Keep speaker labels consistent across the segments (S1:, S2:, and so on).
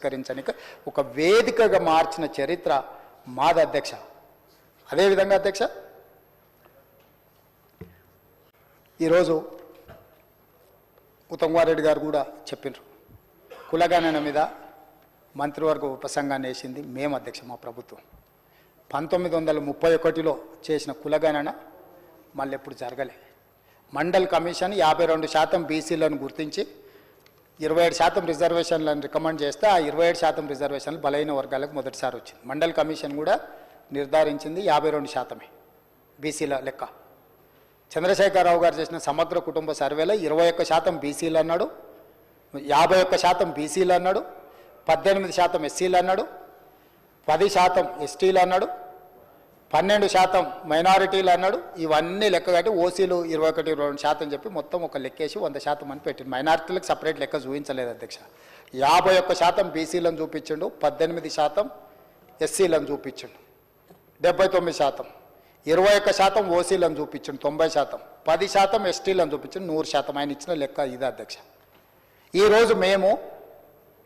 S1: పరిష్కరించడానికి ఒక వేదికగా మార్చిన చరిత్ర మాది అధ్యక్ష. అదేవిధంగా అధ్యక్ష ఈరోజు ఉత్తమ్ రెడ్డి గారు కూడా చెప్పినారు. కులగణన మీద మంత్రివర్గ ఉపసంగాన్ని వేసింది మేము అధ్యక్ష మా ప్రభుత్వం. పంతొమ్మిది వందల ముప్పై ఒకటిలో చేసిన కులగణన మళ్ళీ ఎప్పుడు జరగలే. మండల్ కమిషన్ యాభై రెండు శాతం బీసీలను గుర్తించి ఇరవై ఏడు శాతం రిజర్వేషన్లను రికమెండ్ చేస్తే ఆ ఇరవై ఏడు శాతం రిజర్వేషన్లు బలైన వర్గాలకు మొదటిసారి వచ్చింది. మండల్ కమిషన్ కూడా నిర్ధారించింది యాభై రెండు శాతమే బీసీల లెక్క. చంద్రశేఖరరావు గారు చేసిన సమగ్ర కుటుంబ సర్వేలో ఇరవై ఒక్క శాతం బీసీలు అన్నాడు యాభై ఒక్క శాతం బీసీలు అన్నాడు పద్దెనిమిది శాతం ఎస్సీలు అన్నాడు పది శాతం ఎస్టీలు అన్నాడు పన్నెండు శాతం మైనారిటీలు అన్నాడు. ఇవన్నీ లెక్క కట్టి ఓసీలు ఇరవై ఒకటి ఇరవై రెండు శాతం చెప్పి మొత్తం ఒక లెక్కేసి వంద శాతం అని పెట్టింది మైనారిటీలకు సపరేట్ లెక్క చూపించలేదు అధ్యక్ష. యాభై ఒక్క శాతం బీసీలను చూపించిండు పద్దెనిమిది శాతం ఎస్సీలను చూపించిండు డెబ్బై తొమ్మిది శాతం. ఇరవై ఒక్క శాతం ఓసీలను చూపించిండు తొంభై శాతం. పది శాతం ఎస్టీలను చూపించిండు నూరు శాతం. ఆయన ఇచ్చిన లెక్క ఇదే అధ్యక్ష. ఈరోజు మేము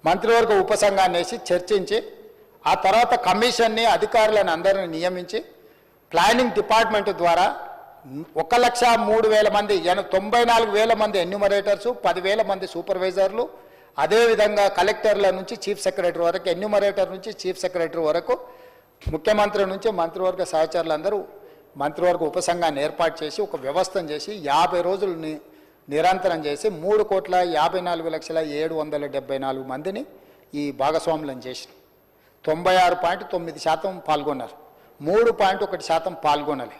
S1: మంత్రివర్గ ఉపసంఘాన్ని వేసి చర్చించి ఆ తర్వాత కమిషన్ని అధికారులను అందరిని నియమించి ప్లానింగ్ డిపార్ట్మెంట్ ద్వారా ఒక లక్ష మూడు వేల మంది ఎన- తొంభై నాలుగు వేల మంది ఎన్యూమరేటర్సు పదివేల మంది సూపర్వైజర్లు అదేవిధంగా కలెక్టర్ల నుంచి చీఫ్ సెక్రటరీ వరకు ఎన్యూమరేటర్ నుంచి చీఫ్ సెక్రటరీ వరకు ముఖ్యమంత్రి నుంచి మంత్రివర్గ సహచరులందరూ మంత్రివర్గ ఉపసంఘాన్ని ఏర్పాటు చేసి ఒక వ్యవస్థను చేసి యాభై రోజులు ని- నిరంతరం చేసి మూడు కోట్ల యాభై నాలుగు లక్షల ఏడు వందల డెబ్బై నాలుగు మందిని ఈ భాగస్వాములను చేసి తొంభై ఆరు పాయింట్ తొమ్మిది శాతం పాల్గొన్నారు. మూడు పాయింట్ ఒకటి శాతం పాల్గొనాలి.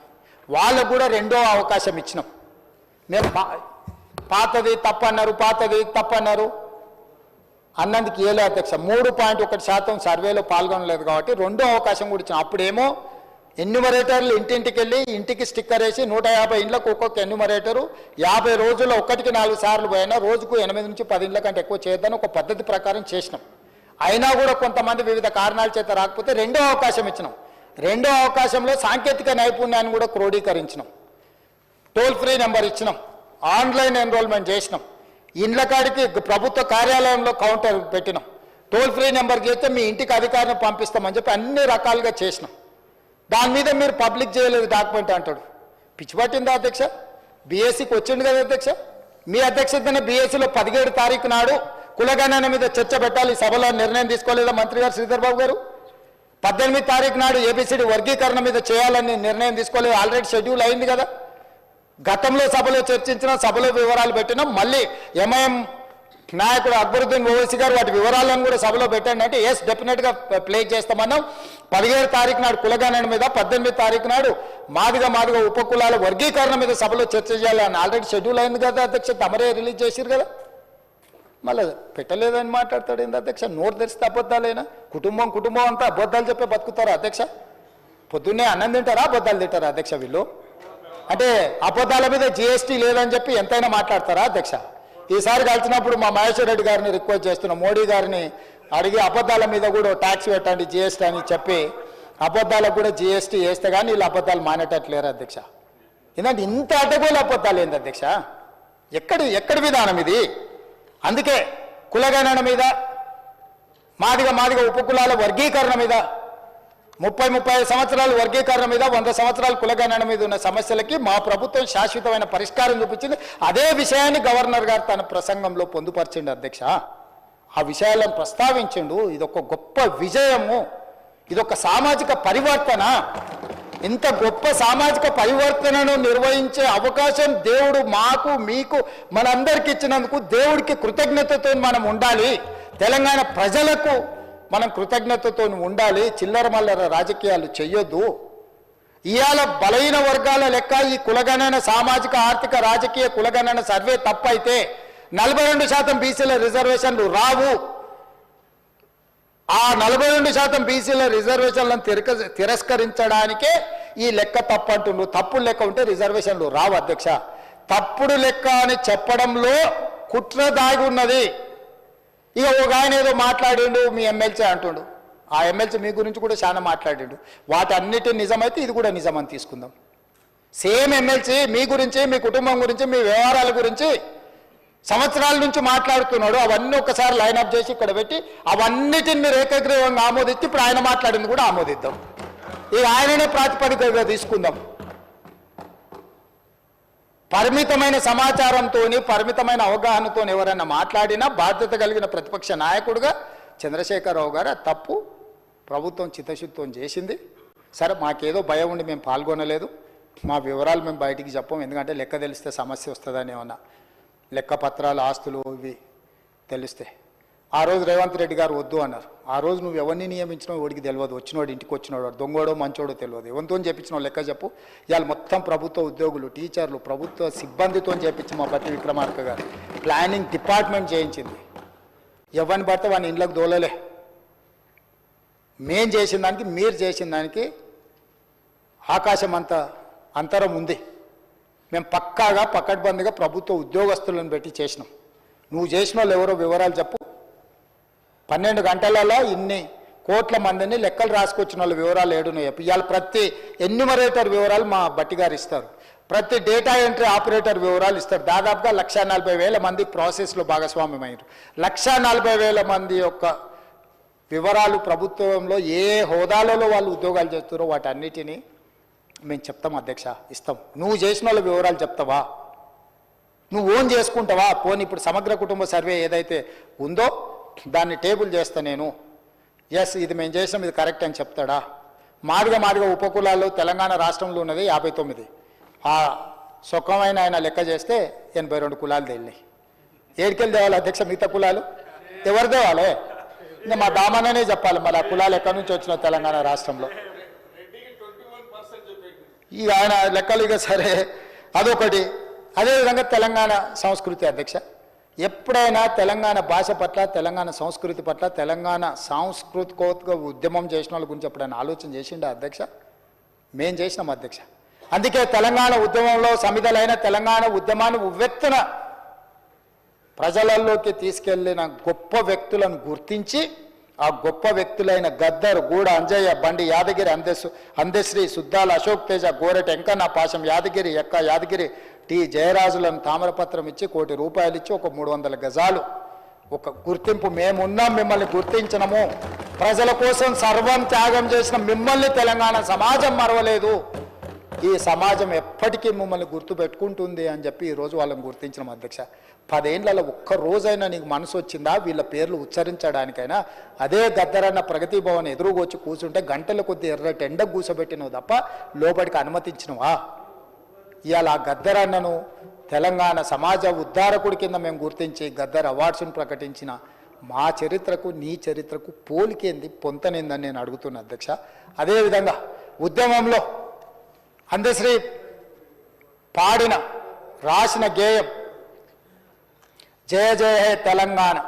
S1: వాళ్ళకు కూడా రెండో అవకాశం ఇచ్చినాం. మేము పాతది తప్పన్నారు పాతది తప్పన్నారు. అన్నందుకు ఏలే అధ్యక్ష మూడు పాయింట్ ఒకటి శాతం సర్వేలో పాల్గొనలేదు కాబట్టి రెండో అవకాశం కూడా ఇచ్చాం అప్పుడేమో ఎన్యుమరేటర్లు ఇంటింటికి వెళ్ళి ఇంటికి స్టిక్కర్ వేసి నూట యాభై ఇండ్లకు ఒక్కొక్క ఎన్యుమరేటరు యాభై రోజుల్లో ఒకటికి నాలుగు సార్లు పోయినా రోజుకు ఎనిమిది నుంచి పది ఇండ్ల కంటే ఎక్కువ చేయొద్దని ఒక పద్ధతి ప్రకారం చేసినాం. అయినా కూడా కొంతమంది వివిధ కారణాల చేత రాకపోతే రెండో అవకాశం ఇచ్చినాం. రెండో అవకాశంలో సాంకేతిక నైపుణ్యాన్ని కూడా క్రోడీకరించినాం. టోల్ ఫ్రీ నెంబర్ ఇచ్చినాం. ఆన్లైన్ ఎన్రోల్మెంట్ చేసినాం. ఇండ్ల కాడికి ప్రభుత్వ కార్యాలయంలో కౌంటర్ పెట్టినాం. టోల్ ఫ్రీ నెంబర్ చేస్తే మీ ఇంటికి అధికారిని పంపిస్తామని చెప్పి అన్ని రకాలుగా చేసినాం. దాని మీద మీరు పబ్లిక్ చేయలేదు డాక్యుమెంట్ అంటాడు. పిచ్చిపట్టిందా అధ్యక్ష? బీఎస్సీకి వచ్చిండు కదా అధ్యక్ష? మీ అధ్యక్షతన బీఎస్సీలో పదిహేడు తారీఖు నాడు కులగణన మీద చర్చ పెట్టాలి. సభలో నిర్ణయం తీసుకోలేదా మంత్రి గారు శ్రీధర్ బాబు గారు? పద్దెనిమిది తారీఖు నాడు ఏపీసీడీ వర్గీకరణ మీద చేయాలని నిర్ణయం తీసుకోలేదు ఆల్రెడీ షెడ్యూల్ అయింది కదా. గతంలో సభలో చర్చించిన సభలో వివరాలు పెట్టినాం. మళ్ళీ ఎంఐఎం నాయకుడు అక్బరుద్దీన్ ఓవైసీ గారు వాటి వివరాలను కూడా సభలో పెట్టండి అంటే ఎస్ డెఫినెట్గా ప్లే చేస్తామన్నాం. పదిహేడు తారీఖు నాడు కులగణన మీద పద్దెనిమిది తారీఖు నాడు మాదిగా మాదిగా ఉపకులాల వర్గీకరణ మీద సభలో చర్చ చేయాలని ఆల్రెడీ షెడ్యూల్ అయింది కదా అధ్యక్ష. తమరే రిలీజ్ చేసిరు కదా. మళ్ళీ పెట్టలేదని మాట్లాడతాడు ఏంది అధ్యక్ష? నోరు తెరిస్తే అబద్ధాలేనా? కుటుంబం కుటుంబం అంతా అబద్ధాలు చెప్పే బతుకుతారా అధ్యక్ష? పొద్దున్నే అన్నం తింటారా అబద్ధాలు తింటారా అధ్యక్ష వీళ్ళు? అంటే అబద్ధాల మీద జిఎస్టీ లేదని చెప్పి ఎంతైనా మాట్లాడతారా అధ్యక్ష? ఈసారి కలిసినప్పుడు మా మహేశ్వర్ రెడ్డి గారిని రిక్వెస్ట్ చేస్తున్నాం. మోడీ గారిని అడిగి అబద్ధాల మీద కూడా ట్యాక్స్ పెట్టండి జిఎస్టీ అని చెప్పి అబద్ధాలకు కూడా జిఎస్టీ వేస్తే కానీ వీళ్ళు అబద్ధాలు మానేటట్లేరు అధ్యక్ష? ఎందుకంటే ఇంత అడ్డగోలు అబద్ధాలు ఏంది అధ్యక్ష? ఎక్కడి ఎక్కడి విధానం ఇది? అందుకే కులగణన మీద మాదిగ మాదిగ ఉపకులాల వర్గీకరణ మీద ముప్పై ముప్పై సంవత్సరాలు సంవత్సరాల వర్గీకరణ మీద వంద సంవత్సరాల కులగణన మీద ఉన్న సమస్యలకి మా ప్రభుత్వం శాశ్వతమైన పరిష్కారం చూపించింది. అదే విషయాన్ని గవర్నర్ గారు తన ప్రసంగంలో పొందుపరిచిండు అధ్యక్ష. ఆ విషయాలను ప్రస్తావించిండు. ఇదొక గొప్ప విజయము. ఇదొక సామాజిక పరివర్తన. ఇంత గొప్ప సామాజిక పరివర్తనను నిర్వహించే అవకాశం దేవుడు మాకు మీకు మనందరికి ఇచ్చినందుకు దేవుడికి కృతజ్ఞతతో మనం ఉండాలి. తెలంగాణ ప్రజలకు మనం కృతజ్ఞతతో ఉండాలి చిల్లర మల్లర రాజకీయాలు చెయ్యొద్దు. ఇవాళ బలహీన వర్గాల లెక్క ఈ కులగణన సామాజిక ఆర్థిక రాజకీయ కులగణన సర్వే తప్పైతే నలభై రెండు శాతం బీసీల రిజర్వేషన్లు రావు. ఆ నలభై రెండు శాతం బీసీల రిజర్వేషన్లను తిరక తిరస్కరించడానికే ఈ లెక్క తప్పు తప్పుడు లెక్క ఉంటే రిజర్వేషన్లు రావు అధ్యక్ష. తప్పుడు లెక్క అని చెప్పడంలో కుట్ర దాగి ఉన్నది. ఇక ఒక ఆయన ఏదో మాట్లాడిండు మీ ఎమ్మెల్సీ అంటుండు. ఆ ఎమ్మెల్సీ మీ గురించి కూడా చాలా మాట్లాడిండు. వాటన్నిటి నిజమైతే ఇది కూడా నిజమని తీసుకుందాం. సేమ్ ఎమ్మెల్సీ మీ గురించి మీ కుటుంబం గురించి మీ వ్యవహారాల గురించి సంవత్సరాల నుంచి మాట్లాడుతున్నాడు. అవన్నీ ఒకసారి లైనప్ చేసి ఇక్కడ పెట్టి అవన్నిటిని మీరు ఏకగ్రీవంగా ఆమోదించి ఇప్పుడు ఆయన మాట్లాడింది కూడా ఆమోదిద్దాం. ఇక ఆయననే ప్రాతిపదికగా తీసుకుందాం. పరిమితమైన సమాచారంతో పరిమితమైన అవగాహనతో ఎవరైనా మాట్లాడినా బాధ్యత కలిగిన ప్రతిపక్ష నాయకుడుగా చంద్రశేఖరరావు గారు తప్పు ప్రభుత్వం చిత్తశుద్ధం చేసింది. సరే మాకేదో భయం ఉండి మేము పాల్గొనలేదు. మా వివరాలు మేము బయటికి చెప్పం. ఎందుకంటే లెక్క తెలిస్తే సమస్య వస్తుందని ఏమన్నా లెక్క పత్రాలు ఆస్తులు ఇవి తెలిస్తే. ఆ రోజు రేవంత్ రెడ్డి గారు వద్దు అన్నారు. ఆ రోజు నువ్వు ఎవరిని నియమించినావు వాడికి తెలియదు. వచ్చినోడు ఇంటికి వచ్చినోడు దొంగోడో మంచోడో తెలియదు. ఎవరితో చెప్పించినావు లెక్క చెప్పు. ఇవాళ మొత్తం ప్రభుత్వ ఉద్యోగులు టీచర్లు ప్రభుత్వ సిబ్బందితో చేపించి మా బట్టి విక్రమార్క గారు. ప్లానింగ్ డిపార్ట్మెంట్ చేయించింది. ఎవరిని పడితే వాడిని ఇంట్లోకి దోలలే మేం చేసిన దానికి మీరు చేసిన దానికి ఆకాశం అంత అంతరం ఉంది. మేము పక్కాగా పకడ్బందీగా ప్రభుత్వ ఉద్యోగస్తులను పెట్టి చేసినాం. నువ్వు చేసిన వాళ్ళు ఎవరో వివరాలు చెప్పు. పన్నెండు గంటలలో ఇన్ని కోట్ల మందిని లెక్కలు రాసుకొచ్చిన వాళ్ళ వివరాలు ఏడున్నాయి. ఇవాళ ప్రతి ఎన్యుమరేటర్ వివరాలు మా బట్టి గారు ఇస్తారు. ప్రతి డేటా ఎంట్రీ ఆపరేటర్ వివరాలు ఇస్తారు. దాదాపుగా లక్ష నలభై వేల మంది ప్రాసెస్లో భాగస్వామ్యమయ్యారు లక్ష నలభై వేల మంది యొక్క వివరాలు ప్రభుత్వంలో ఏ హోదాలలో వాళ్ళు ఉద్యోగాలు చేస్తారో వాటన్నిటినీ మేము చెప్తాం అధ్యక్ష ఇస్తాం. నువ్వు చేసిన వాళ్ళ వివరాలు చెప్తావా? నువ్వు ఓన్ చేసుకుంటావా? పోనీ ఇప్పుడు సమగ్ర కుటుంబ సర్వే ఏదైతే ఉందో దాన్ని టేబుల్ చేస్తా నేను. ఎస్ ఇది మేము చేసాం ఇది కరెక్ట్ అని చెప్తాడా? మాదిగా మాదిగా ఉపకులాల్లో తెలంగాణ రాష్ట్రంలో ఉన్నది యాభై తొమ్మిది. ఆ సుఖమైన ఆయన లెక్క చేస్తే ఎనభై రెండు కులాలు తేలినాయి. ఏడికెళ్ళి తేవాలి అధ్యక్ష మిగతా కులాలు? ఎవరు తేవాలి? ఇంకా మా దామననే చెప్పాలి మరి ఆ కులాలు ఎక్కడి నుంచి వచ్చిన తెలంగాణ రాష్ట్రంలో? ఈ ఆయన లెక్కలు ఇక సరే అదొకటి. అదేవిధంగా తెలంగాణ సంస్కృతి అధ్యక్ష. ఎప్పుడైనా తెలంగాణ భాష పట్ల తెలంగాణ సంస్కృతి పట్ల తెలంగాణ సాంస్కృతికోత్క ఉద్యమం చేసిన వాళ్ళ గురించి ఎప్పుడైనా ఆలోచన చేసిండే అధ్యక్ష? మేం చేసినాం అధ్యక్ష. అందుకే తెలంగాణ ఉద్యమంలో సమిధలైన తెలంగాణ ఉద్యమాన్ని ఉవ్వెత్తున ప్రజలలోకి తీసుకెళ్ళిన గొప్ప వ్యక్తులను గుర్తించి ఆ గొప్ప వ్యక్తులైన గద్దర్ గూడ అంజయ్య బండి యాదగిరి అందెసు అందశ్రీ సుద్దాల అశోక్ తేజ గోరెట ఎంకన్న పాశం యాదగిరి ఎక్క యాదగిరి టి జయరాజులను తామరపత్రం ఇచ్చి కోటి రూపాయలు ఇచ్చి ఒక మూడు వందల గజాలు. ఒక గుర్తింపు మేమున్నాం మిమ్మల్ని గుర్తించినము. ప్రజల కోసం సర్వం త్యాగం చేసిన మిమ్మల్ని తెలంగాణ సమాజం మరవలేదు. ఈ సమాజం ఎప్పటికీ మిమ్మల్ని గుర్తు పెట్టుకుంటుంది అని చెప్పి ఈరోజు వాళ్ళని గుర్తించిన అధ్యక్ష. పదేళ్ళలో ఒక్క రోజైనా నీకు మనసు వచ్చిందా? వీళ్ళ పేర్లు ఉచ్చరించడానికైనా? అదే గద్దరన్న ప్రగతి భవన్ ఎదురుగొచ్చి కూర్చుంటే గంటల కొద్ది ఎర్రటి ఎండ కూసబెట్టినవు తప్ప లోపలికి అనుమతించినవా? ఇవాళ గద్దరన్నను తెలంగాణ సమాజ ఉద్ధారకుడి కింద మేము గుర్తించి గద్దర్ అవార్డ్స్ను ప్రకటించిన మా చరిత్రకు నీ చరిత్రకు పోలికేంది పొంతనేందని నేను అడుగుతున్నా అధ్యక్ష. అదేవిధంగా ఉద్యమంలో అందశ్రీ పాడిన రాసిన గేయం జయ జయ హే తెలంగాణ.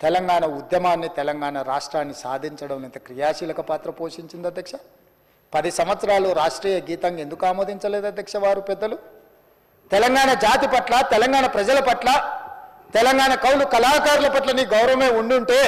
S1: తెలంగాణ ఉద్యమాన్ని తెలంగాణ రాష్ట్రాన్ని సాధించడం ఎంత క్రియాశీలక పాత్ర పోషించింది అధ్యక్ష? పది సంవత్సరాలు రాష్ట్రీయ గీతంగా ఎందుకు ఆమోదించలేదు అధ్యక్ష వారు పెద్దలు? తెలంగాణ జాతి పట్ల తెలంగాణ ప్రజల పట్ల తెలంగాణ కౌలు కళాకారుల పట్ల నీ గౌరవమే ఉండుంటే